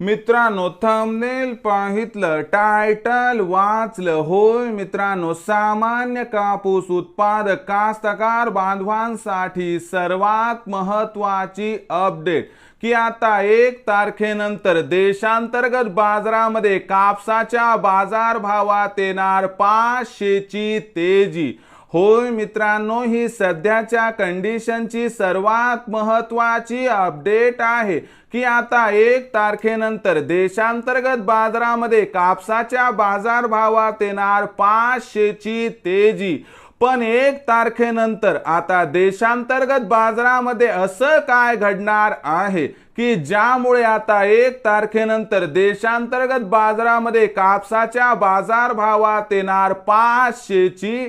मित्रांनो thumbnail पाहितलं title वाचलं होय मित्रांनो सामान्य कापूस उत्पादक कास्तकार बांधवांसाठी सर्वात महत्वाची अपडेट की आता एक तारखेनंतर देशांतर्गत बाजारामध्ये कापसाच्या बाजारभावात येणार पाचशेची तेजी. होय मित्रांनो ही सध्याच्या कंडिशनची सर्वात महत्वाची अपडेट आहे की आता एक तारखेनंतर देशांतर्गत बाजारामध्ये कापसाच्या बाजारभावात येणार पाचशेची तेजी. पण एक तारखेनंतर आता देशांतर्गत बाजारामध्ये असं काय घडणार आहे की ज्यामुळे आता एक तारखेनंतर देशांतर्गत बाजारामध्ये कापसाच्या बाजारभावात येणार पाचशेची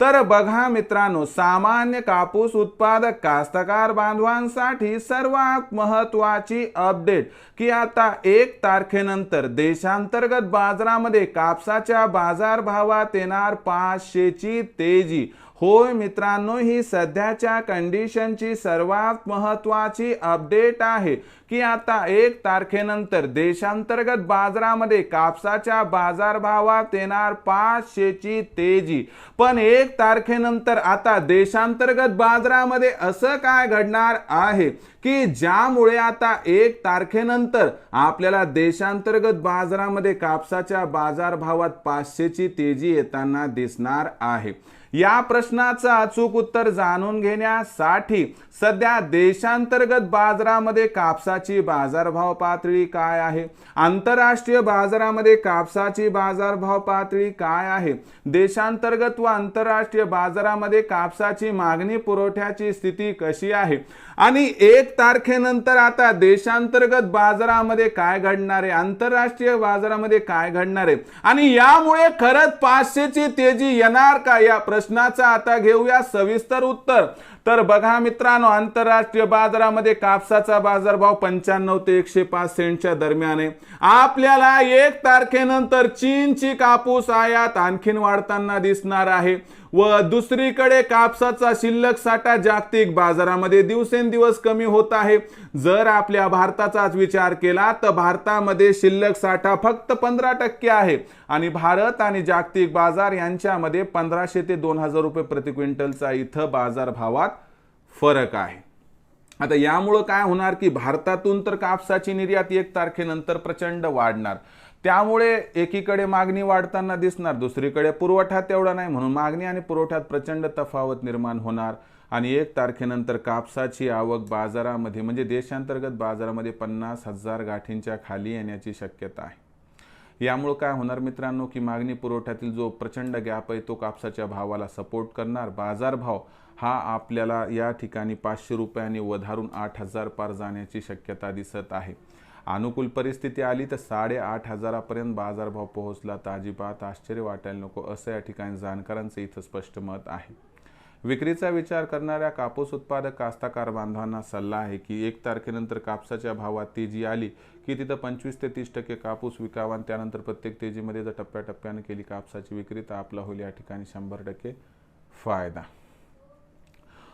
तर बघा मित्रांनो सामान्य कापूस उत्पादक कास्तकार बांधवांसाठी सर्वात महत्वाची अपडेट की आता एक तारखेनंतर देशांतर्गत बाजारामध्ये कापसाच्या बाजारभावात येणार पाचशेची तेजी. होय मित्रांनो ही सध्याच्या कंडिशनची सर्वात महत्वाची अपडेट आहे की आता एक तारखेनंतर देशांतर्गत बाजारामध्ये कापसाच्या बाजारभावात येणार पाचशेची तेजी. पण एक तारखेनंतर आता देशांतर्गत बाजारामध्ये असं काय घडणार आहे की ज्यामुळे आता एक तारखेनंतर आपल्याला देशांतर्गत बाजारामध्ये कापसाच्या बाजारभावात पाचशेची तेजी येताना दिसणार आहे. या प्रश्नाचं अचूक उत्तर जाणून घेण्यासाठी सध्या देशांतर्गत बाजारामध्ये कापसाची बाजारभाव पातळी काय आहे? आंतरराष्ट्रीय बाजारामध्ये कापसाची बाजारभाव पातळी काय आहे? देशांतर्गत व आंतरराष्ट्रीय बाजारामध्ये कापसाची मागणी पुरवठ्याची स्थिती कशी आहे? आणि एक तारखेनंतर आता देशांतर्गत बाजारामध्ये काय घडणार आहे? आंतरराष्ट्रीय बाजारामध्ये काय घडणार आहे? आणि यामुळे खरंच पाचशेची तेजी येणार का या प्रश्न प्रश्नाचं आता घेऊया सविस्तर उत्तर. तर बघा मित्रांनो आंतरराष्ट्रीय बाजारामध्ये कापसाचा बाजारभाव पंच्याण्णव ते एकशे पाच सेंटच्या दरम्यान. आहे आपल्याला एक तारखेनंतर चीनची कापूस आयात आणखीन वाढताना दिसणार आहे व दुसरीकडे कापसाचा शिल्लक साठा जागतिक बाजारामध्ये दिवसेंदिवस कमी होत आहे. जर आपल्या भारताचाच विचार केला तर भारतामध्ये शिल्लक साठा फक्त पंधरा टक्के आहे आणि भारत आणि जागतिक बाजार यांच्यामध्ये पंधराशे ते दोन हजार रुपये प्रति क्विंटलचा इथं बाजारभावात फरक आहे. आता यामुळं काय होणार की भारतातून तर कापसाची निर्यात एक तारखेनंतर प्रचंड वाढणार. त्यामुळे एकीकडे मागणी वाढताना दिसणार दुसरीकडे पुरवठा तेवढा नाही म्हणून मागणी आणि पुरवठ्यात प्रचंड तफावत निर्माण होणार आणि एक तारखेनंतर कापसाची आवक बाजारामध्ये म्हणजे देशांतर्गत बाजारामध्ये पन्नास हजार गाठींच्या खाली येण्याची शक्यता आहे. यामुळं काय होणार मित्रांनो की मागणी पुरवठ्यातील जो प्रचंड गॅप आहे तो कापसाच्या भावाला सपोर्ट करणार. बाजारभाव हा आपल्याला या ठिकाणी पाचशे रुपयांनी वधारून आठ हजार पार जाण्याची शक्यता दिसत आहे. अनुकूल परिस्थिती आली तर साडेआठ हजारापर्यंत बाजारभाव पोहोचला. तर अजिबात आश्चर्य वाटायला नको असं या ठिकाणी जाणकारांचं इथं स्पष्ट मत आहे. विक्रीचा विचार करणाऱ्या कापूस उत्पादक कास्ताकार बांधवांना सल्ला आहे की एक तारखेनंतर कापसाच्या भावात तेजी आली की तिथं पंचवीस ते तीस टक्के कापूस विकावा आणि त्यानंतर प्रत्येक तेजीमध्ये जर टप्प्याटप्प्याने केली कापसाची विक्री तर आपला होईल या ठिकाणी शंभर टक्के फायदा.